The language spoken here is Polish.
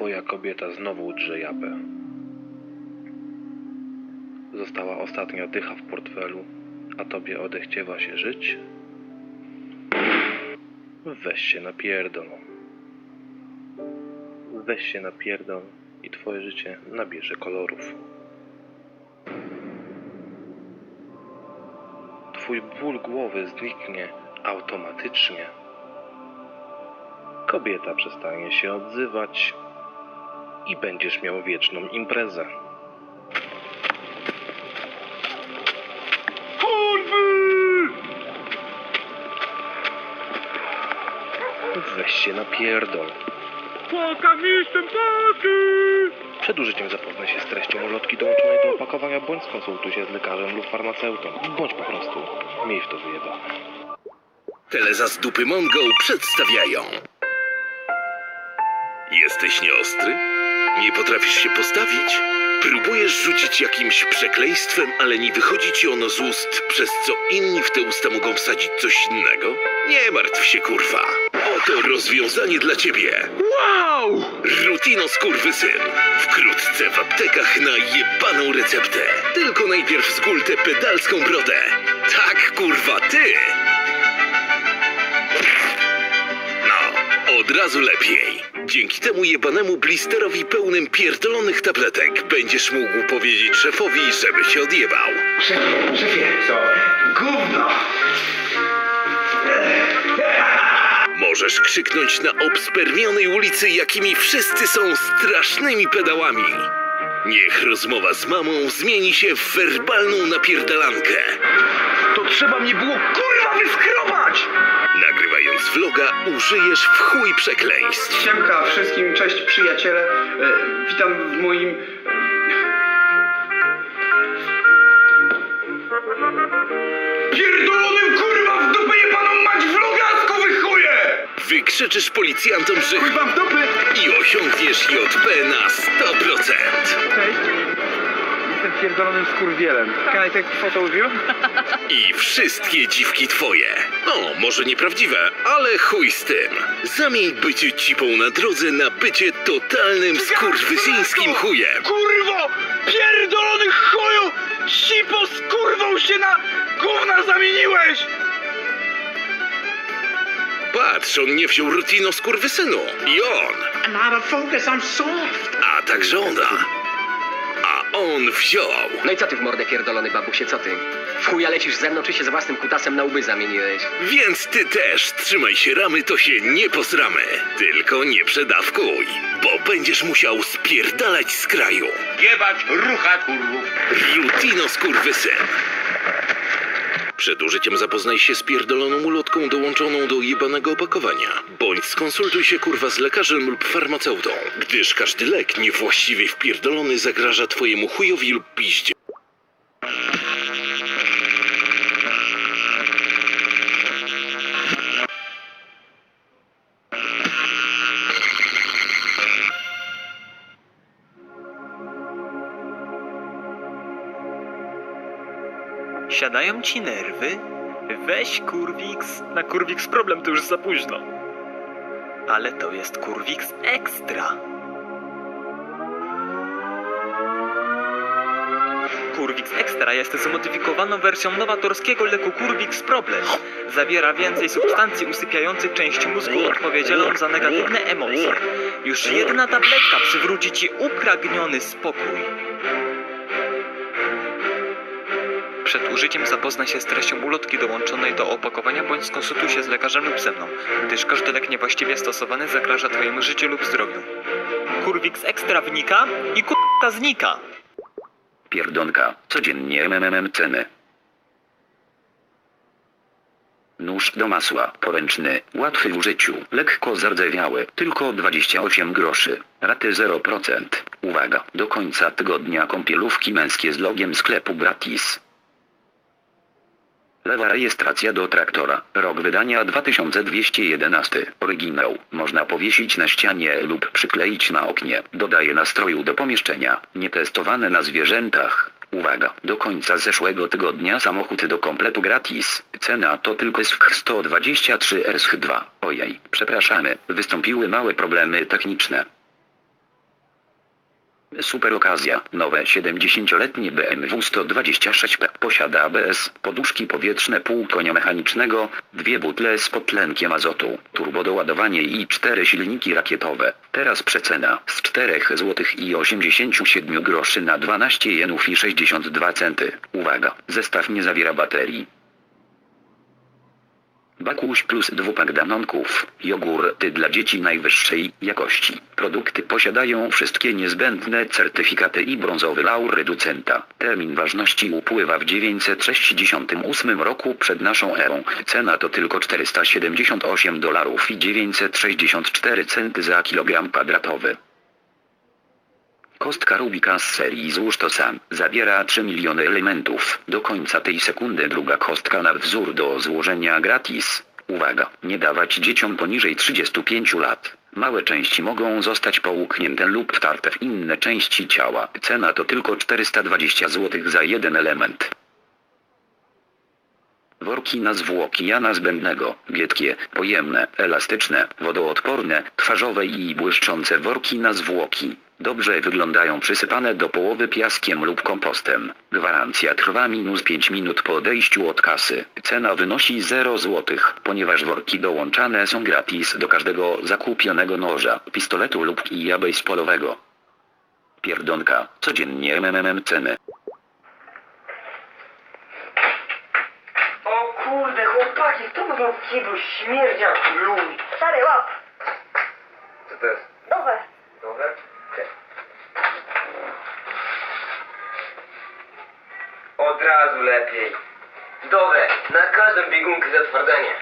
Twoja kobieta znowu drze japę. Została ostatnia dycha w portfelu, a tobie odechciewa się żyć? Weź się na pierdol. Weź się na pierdol i twoje życie nabierze kolorów. Twój ból głowy zniknie automatycznie. Kobieta przestanie się odzywać i będziesz miał wieczną imprezę. Weź się na pierdol. Polka mistrzem Polski! Przed użyciem zapoznaj się z treścią ulotki dołączonej do opakowania bądź skonsultuj się z lekarzem lub farmaceutą. Bądź po prostu. Miej w to wyjebane. Teleza z dupy Mongo przedstawiają. Jesteś nieostry? Nie potrafisz się postawić? Próbujesz rzucić jakimś przekleństwem, ale nie wychodzi ci ono z ust, przez co inni w te usta mogą wsadzić coś innego? Nie martw się, kurwa. Oto rozwiązanie dla ciebie. Wow! Rutino skurwysyn. Wkrótce w aptekach na jebaną receptę. Tylko najpierw zgól tę pedalską brodę. Tak, kurwa, ty! No, od razu lepiej. Dzięki temu jebanemu blisterowi pełnym pierdolonych tabletek będziesz mógł powiedzieć szefowi, żeby się odjebał. Szefie, szefie, co? Gówno! Możesz krzyknąć na obspermionej ulicy, jakimi wszyscy są strasznymi pedałami. Niech rozmowa z mamą zmieni się w werbalną napierdalankę. To trzeba mnie było kurwa wyskrobać! Nagrywając vloga użyjesz w chuj przekleństw. Siemka wszystkim, cześć przyjaciele. E, witam w moim... Pierdolonym kurwa w dupę jebaną mać vlogasku wy chuje! Wykrzyczysz policjantom, że Kurwa w dupy! i osiągniesz JP na 100%. Cześć. Jestem pierdolonym skurwielem. Can I take photo with you? I wszystkie dziwki twoje. No, może nieprawdziwe, ale chuj z tym. Zamień bycie cipą na drodze na bycie totalnym skurwysyńskim chujem. Kurwo! Pierdolony chuju! Sipo z kurwą się na gówna zamieniłeś! Patrz, on nie wziął rutino skurwysynu. I on. I'm out of focus, I'm soft. A także ona. On wziął. No i co ty w mordę pierdolony babusie, co ty? W chuja lecisz ze mną, czy się z własnym kutasem na łby zamieniłeś? Więc ty też trzymaj się ramy, to się nie posramy. Tylko nie przedawkuj, bo będziesz musiał spierdalać z kraju. Jebać rucha kurwów! Rutino skurwysyn. Przed użyciem zapoznaj się z pierdoloną ulotką do jebanego opakowania. Bądź skonsultuj się kurwa z lekarzem lub farmaceutą, gdyż każdy lek niewłaściwie wpierdolony zagraża twojemu chujowi lub piździe. Siadają ci nerwy? Weź Kurwix. Na Kurwix problem to już za późno. Ale to jest Kurwix Extra. Kurwix Extra jest zmodyfikowaną wersją nowatorskiego leku Kurwix Problem. Zawiera więcej substancji usypiających część mózgu odpowiedzialną za negatywne emocje. Już jedna tabletka przywróci ci upragniony spokój. Przed użyciem zapoznaj się z treścią ulotki dołączonej do opakowania bądź skonsultuj się z lekarzem lub ze mną, gdyż każdy lek niewłaściwie stosowany zagraża Twojemu życiu lub zdrowiu. Kurwix Extra wnika i kurka znika. Pierdonka, codziennie MMM ceny. Nóż do masła, poręczny, łatwy w użyciu, lekko zardzewiały, tylko 28 groszy, raty 0%. Uwaga, do końca tygodnia kąpielówki męskie z logiem sklepu gratis. Lewa rejestracja do traktora, rok wydania 2211, oryginał, można powiesić na ścianie lub przykleić na oknie, dodaje nastroju do pomieszczenia, nietestowane na zwierzętach. Uwaga, do końca zeszłego tygodnia samochód do kompletu gratis, cena to tylko SK 123 RSH2. Ojej, przepraszamy, wystąpiły małe problemy techniczne. Super okazja. Nowe 70-letnie BMW 126P posiada ABS, poduszki powietrzne pół konia mechanicznego, dwie butle z podtlenkiem azotu, turbodoładowanie i cztery silniki rakietowe. Teraz przecena z 4 zł i 87 groszy na 12 jenów i 62 centy. Uwaga, zestaw nie zawiera baterii. Bakuś plus dwupak danonków, jogurty dla dzieci najwyższej jakości. Produkty posiadają wszystkie niezbędne certyfikaty i brązowy laur. Termin ważności upływa w 968 roku przed naszą erą. Cena to tylko 478 dolarów i 964 centy za kilogram kwadratowy. Kostka Rubika z serii Złóż to sam zawiera 3 miliony elementów. Do końca tej sekundy druga kostka na wzór do złożenia gratis. Uwaga, nie dawać dzieciom poniżej 35 lat. Małe części mogą zostać połknięte lub wtarte w inne części ciała. Cena to tylko 420 zł za jeden element. Worki na zwłoki Jana Zbędnego, gietkie, pojemne, elastyczne, wodoodporne, twarzowe i błyszczące worki na zwłoki. Dobrze wyglądają przysypane do połowy piaskiem lub kompostem. Gwarancja trwa minus 5 minut po odejściu od kasy. Cena wynosi 0 zł, ponieważ worki dołączane są gratis do każdego zakupionego noża, pistoletu lub kija baseballowego. Pierdonka, codziennie MMM ceny. Kurde, chłopaki, kto by miał w kiblu śmierdział luj? Stary, łap! Co to jest? Nowe. Dobre? Od razu lepiej. Dobre, na każdą biegunkę zatwardzenie.